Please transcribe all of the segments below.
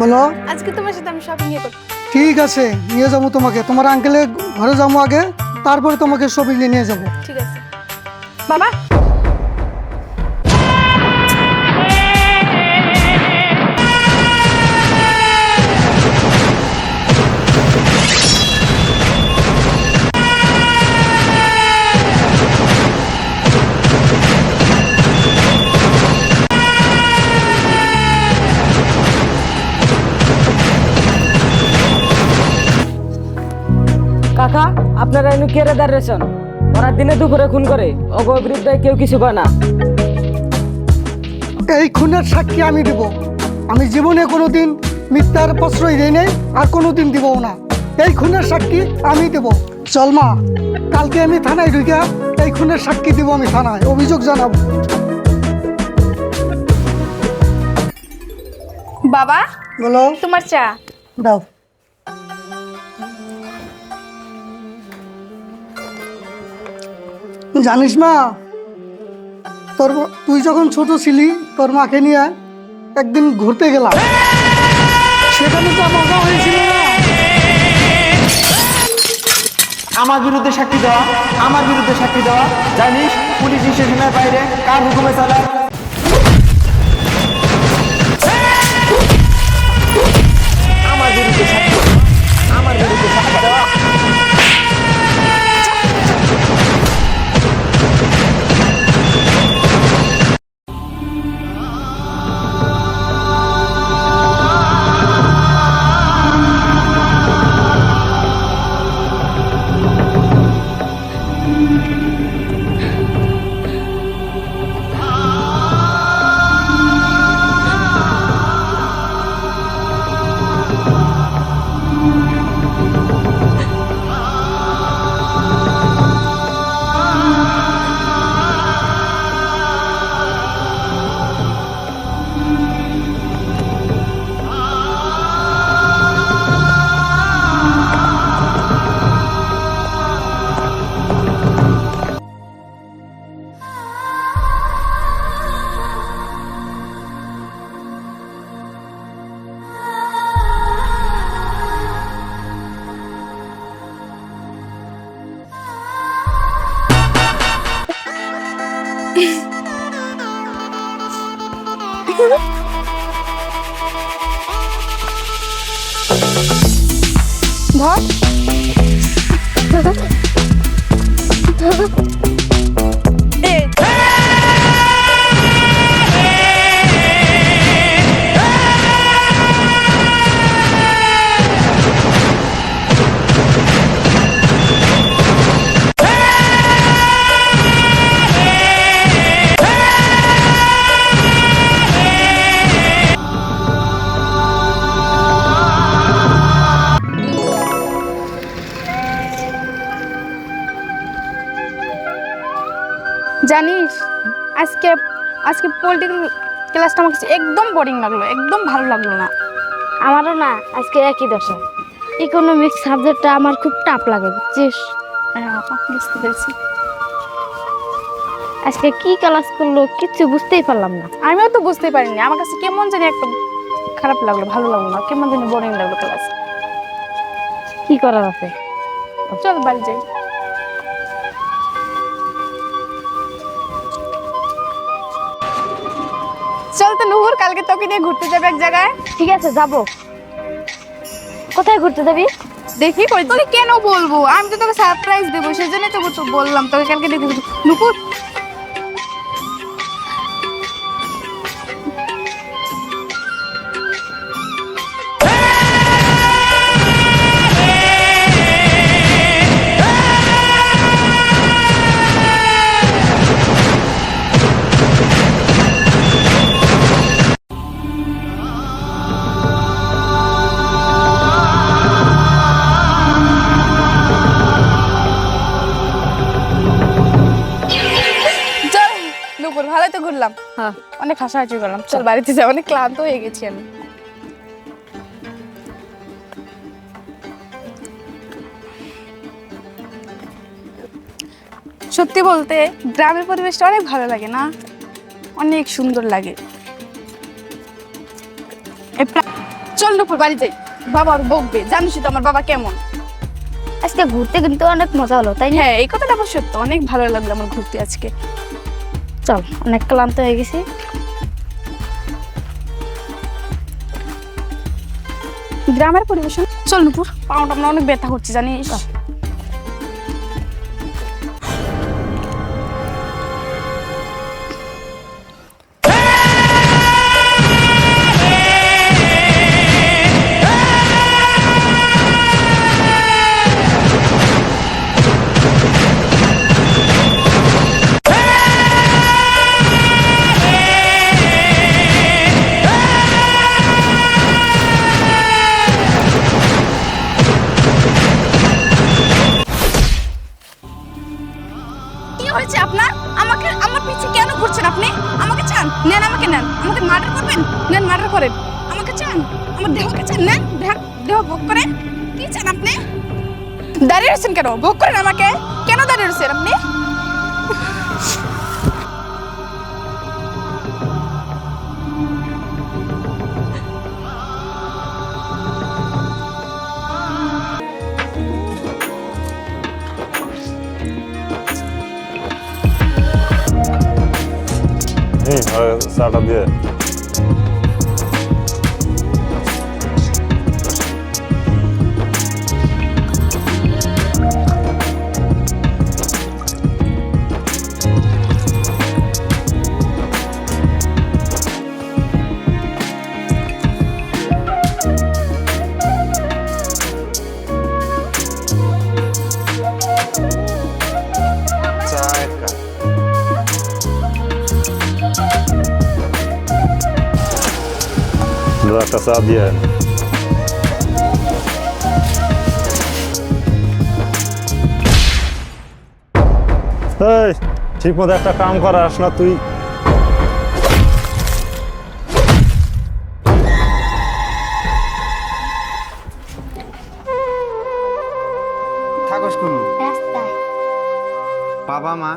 বলো। আজকে তোমার সাথে আমি শপিং এ করব। ঠিক আছে নিয়ে যাব তোমাকে। তোমার আঙ্কেলের ঘরে যাব আগে তারপরে তোমাকে শপিং নিয়ে যাব। ঠিক আছে। বাবা আপনারা এনু কে রে দাঁড়িয়েছেন ওরা দিনে দুপুরে খুন করে। অগ বিরুদ্ধে কেউ কিছু কয় না। এই খুনের সাক্ষী আমি দেব। আমি জীবনে কোনো দিন মিথ্যার প্রশ্রয় দিই নাই আর কোনো দিন দিব না। এই খুনের সাক্ষী আমি দেব। চল মা কালকে আমি থানায় ঢুকে এই খুনের সাক্ষী দিব আমি থানায়। অভিযোগ জানাব। বাবা বলো। তোমার চা। দাও। জানিস মা, তোর তুই যখন ছোট ছিলি, তোর মাকে নিয়ে একদিন ঘুরতে গেলাম। সেখানে তো মজা হয়েছিল আমার বিরুদ্ধে সাক্ষী দেওয়া, আমার বিরুদ্ধে সাক্ষী দেওয়া। জানিস, পুলিশ স্টেশনের বাইরে কার হুকুমে চালায়? 뭐? জানিস? আজকে আজকে পলিটিক্যাল ক্লাসটা আমার কাছে একদম বোরিং লাগল একদম ভালো লাগল না। আমারও না আজকে একই দশা। ইকোনমিক্স সাবজেক্টটা আমার খুব টাফ লাগে বুঝছিস? হ্যাঁ, বুঝতে পেরেছি। আজকে কি ক্লাস করল কিচ্ছু বুঝতেই পারলাম না। আমিও তো বুঝতে পারিনি আমার কাছে কেমন জানি একটা খারাপ লাগল ভালো লাগল না কেমন জানি বোরিং লাগল ক্লাস কি করার আছে? চল বাড়ি যাই। চল তো নুহুর কালকে তোকে নিয়ে ঘুরতে যাবে এক জায়গায়। ঠিক আছে যাব। কোথায় ঘুরতে যাবি? দেখি কই তোকে কেন বলব? আমি তো তোকে সারপ্রাইজ দেবো সেই জন্যই তোকে তো বললাম তোকে কালকে দেখি নুপুর হ্যাঁ অনেক হাসাহাসি করলাম। চল বাড়িতে যাই অনেক ক্লান্ত হয়ে গেছি আমি। সত্যি বলতে গ্রামের পরিবেশটা অনেক ভালো লাগে না? অনেক সুন্দর লাগে। চল নুপুর বাড়ি যাই। বাবা আর বকবে জানিস তো আমার বাবা কেমন। আজকে ঘুরতে কিন্তু অনেক মজা হলো তাই না? হ্যাঁ এই কথাটা আমার সত্য অনেক ভালো লাগল আমার ঘুরতে আজকে। চল অনেক ক্লান্ত হয়ে গেছি। গ্রামের পরিবেশন চল নুপুর আমার অনেক ব্যথা করছে জানিস? আমাকে নেন, আমাকে মার্ডার করবেন? নেন মার্ডার করেন। আমাকে চান, আমার দেহকে চান, নেন, দেহ দেহ ভোগ করেন। কি চান আপনি? দাঁড়িয়ে রয়েছেন কেন? ভোগ করেন আমাকে? কেন দাঁড়িয়ে রয়েছেন আপনি? হুম চাটা দিয়ে দু একটা চা দিয়ে এই ঠিক মতো একটা কাম করাস না তুই থাকস কোনো রাস্তায় বাবা মা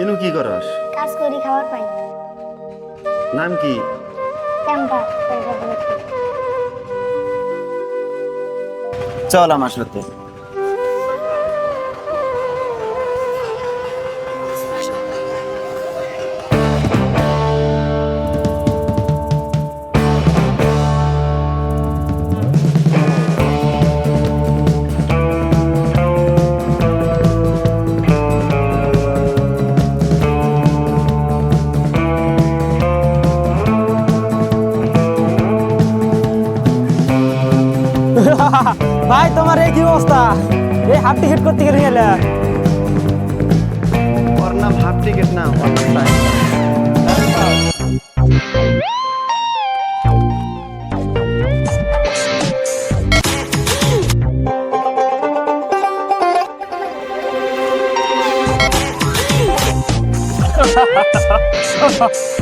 এনু কি করস কাজ করি খাবার পাই নাম কি? চল আমার সাথে। অবস্থা। এই হাফ টিকিট করতে গেলে গেলে ওর নাম হাফ টিকিট না ওর নাম টাইম ইস,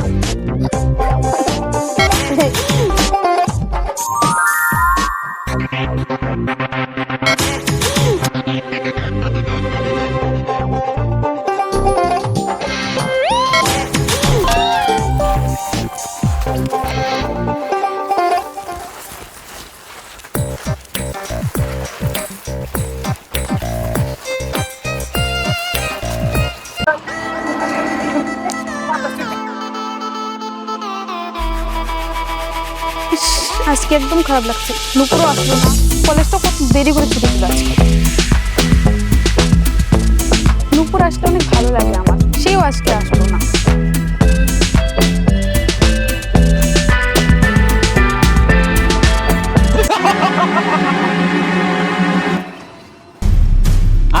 আজকে একদম খারাপ লাগছে। নুপুরও আসলো না। কলেজটা কত দেরি করে ছুটি ছিল আজকে। নুপুর আসলে অনেক ভালো লাগে আমার। সেও আজকে আসলো না।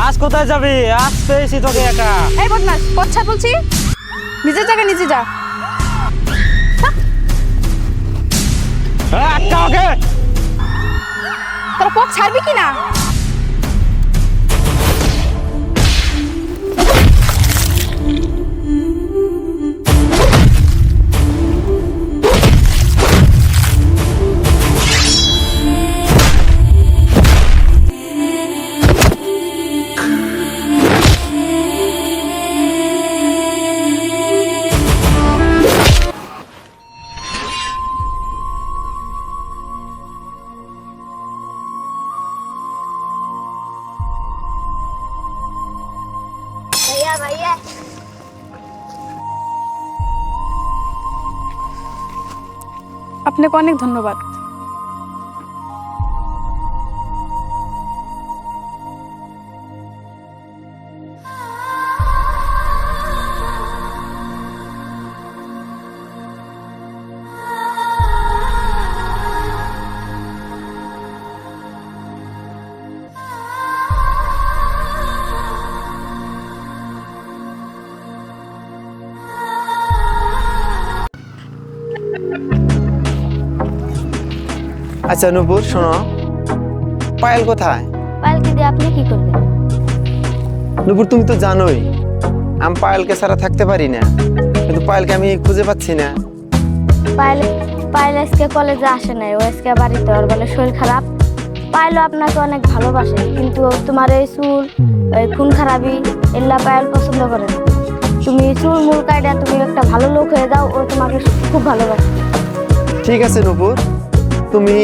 আজ কোথায় যাবি? আজ পেয়েছি তোকে একা। এই বদমাস পচ্ছা বলছি। নিজের জায়গায় নিজে যা। আটকা ওকে। তোর পথ ছাড়বি কি না আপনাকে অনেক ধন্যবাদ। আচ্ছা নুপুর শোনো। পায়েল কোথায়? পায়েলকে দিয়ে আপনি কি করবেন? নুপুর তুমি তো জানোই আমি পায়েলকে ছাড়া থাকতে পারি না। কিন্তু পায়েলকে আমি খুঁজে পাচ্ছি না। পায়েল পায়েল আজকে কলেজে আসে নাই ও আজকে বাড়িতে ওর বলে শরীর খারাপ। পায়েলও আপনাকে অনেক ভালোবাসে কিন্তু তোমার এই চুল এই খুন খারাপি এল্লা পায়েল পছন্দ করে না। তুমি চুল মূল কাইডা তুমি একটা ভালো লোক হয়ে যাও ও তোমাকে খুব ভালোবাসে। ঠিক আছে নুপুর। তুমি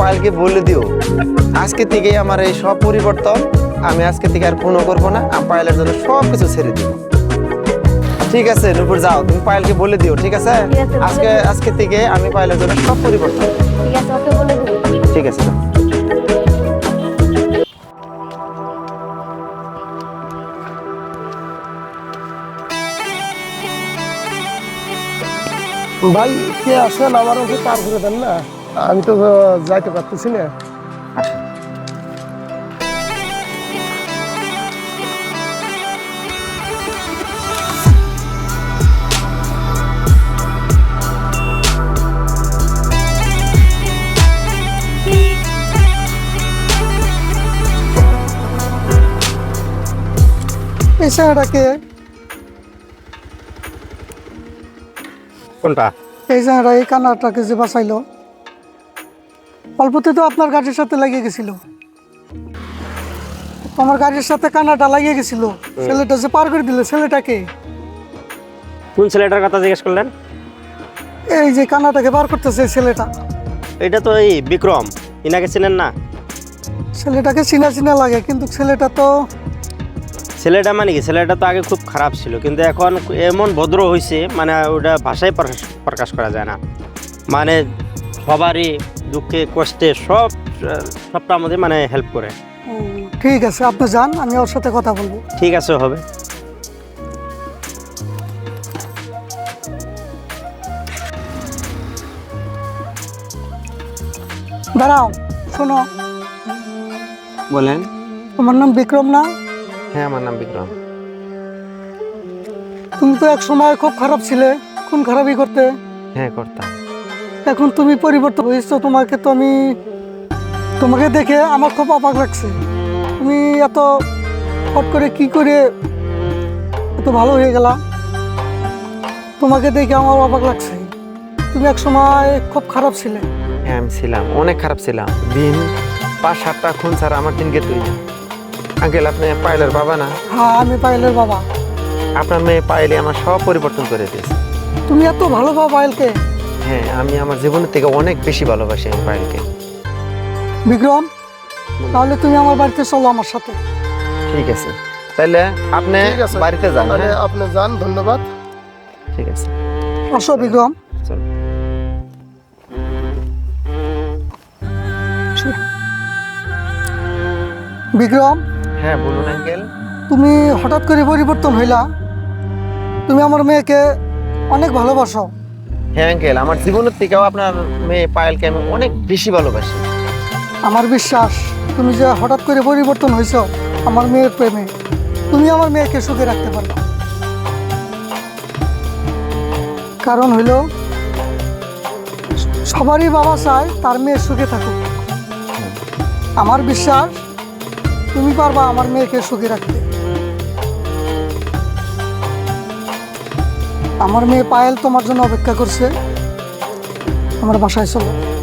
পায়েলকে বলে দিও। আজকে থেকে আমার এই সব পরিবর্তন আমি আজকে থেকে আর ফোনও করব না আমি পায়েলের জন্য সব কিছু ছেড়ে দিব। ঠিক আছে নুপুর যাও তুমি পায়েলকে বলে দিও ঠিক আছে? আজকে আজকে থেকে আমি পায়েলের জন্য সব পরিবর্তন। ঠিক আছে ওকে বলে দিবি ঠিক আছে যাও। ভাই কে আছেন? আমার ওকে পার করে দেন না। আমি তো যাইতে পারতেছি না। জায়গাটাকে কোনটা? এই জায়গাটা এই কান্নাটাকে যে বাঁচাইলো অল্পতে তো আপনার গাড়ির সাথে লাগিয়ে গেছিল। আমার গাড়ির সাথে কান্নাটা লাগিয়ে গেছিল। ছেলেটা যে পার করে দিল ছেলেটাকে কোন ছেলেটার কথা জিজ্ঞেস করলেন? এই যে কানাটাকে বার করতেছে ছেলেটা। এটা তো এই বিক্রম ইনাকে চিনেন না? ছেলেটাকে চিনা চিনা লাগে কিন্তু ছেলেটা তো ছেলেটা মানে কি? ছেলেটা তো আগে খুব খারাপ ছিল কিন্তু এখন এমন ভদ্র হয়েছে মানে ওটা ভাষায় প্রকাশ প্রকাশ করা যায় না। মানে সবারই দুঃখে কষ্টে সব সবটা মধ্যে মানে হেল্প করে। ঠিক আছে আপনি যান আমি ওর সাথে কথা বলব। ঠিক আছে হবে। দাঁড়াও শোনো। বলেন। তোমার নাম বিক্রম না? হ্যাঁ আমার নাম বিক্রম। তুমি তো এক সময় খুব খারাপ ছিলে খুন খারাপই করতে। হ্যাঁ করতাম। এখন তুমি পরিবর্তন হয়েছো তোমাকে তো আমি তোমাকে দেখে আমার খুব অবাক লাগছে। তুমি এত হট করে কি করে এত ভালো হয়ে গেলা? তোমাকে দেখে আমার অবাক লাগছে। তুমি এক সময় খুব খারাপ ছিলে। হ্যাঁ আমি ছিলাম অনেক খারাপ ছিলাম। দিন পাঁচ সাতটা খুন ছাড়া আমার দিন গেতই না। আঙ্কেল আপনি পায়েলের বাবা না? হ্যাঁ আমি পায়েলের বাবা। আপনার মেয়ে পায়েলে আমার সব পরিবর্তন করে দিয়েছে। তুমি এত ভালো পাও পায়েলকে। হ্যাঁ আমি আমার জীবনের থেকে অনেক বেশি ভালোবাসি আমি পায়েলকে বিক্রম তাহলে তুমি আমার বাড়িতে চলো আমার সাথে। ঠিক আছে। তাহলে আপনি বাড়িতে যান হ্যাঁ? আপনি যান ধন্যবাদ। ঠিক আছে। আসো বিক্রম। বিক্রম হ্যাঁ বলুন আঙ্কেল। তুমি হঠাৎ করে পরিবর্তন হইলা। তুমি আমার মেয়েকে অনেক ভালোবাসো। হ্যাঁ আঙ্কেল আমার জীবনের থেকেও আপনার মেয়ে পায়েলকে আমি অনেক বেশি ভালোবাসি। আমার বিশ্বাস, তুমি যে হঠাৎ করে পরিবর্তন হয়েছো, আমার মেয়ের প্রেমে, তুমি আমার মেয়েকে সুখে রাখতে পারবে। কারণ হইল, সবারই বাবা চায় তার মেয়ে সুখে থাকুক। আমার বিশ্বাস, তুমি পারবা আমার মেয়েকে সুখে রাখতে। আমার মেয়ে পায়েল তোমার জন্য অপেক্ষা করছে। আমার বাসায় চলো।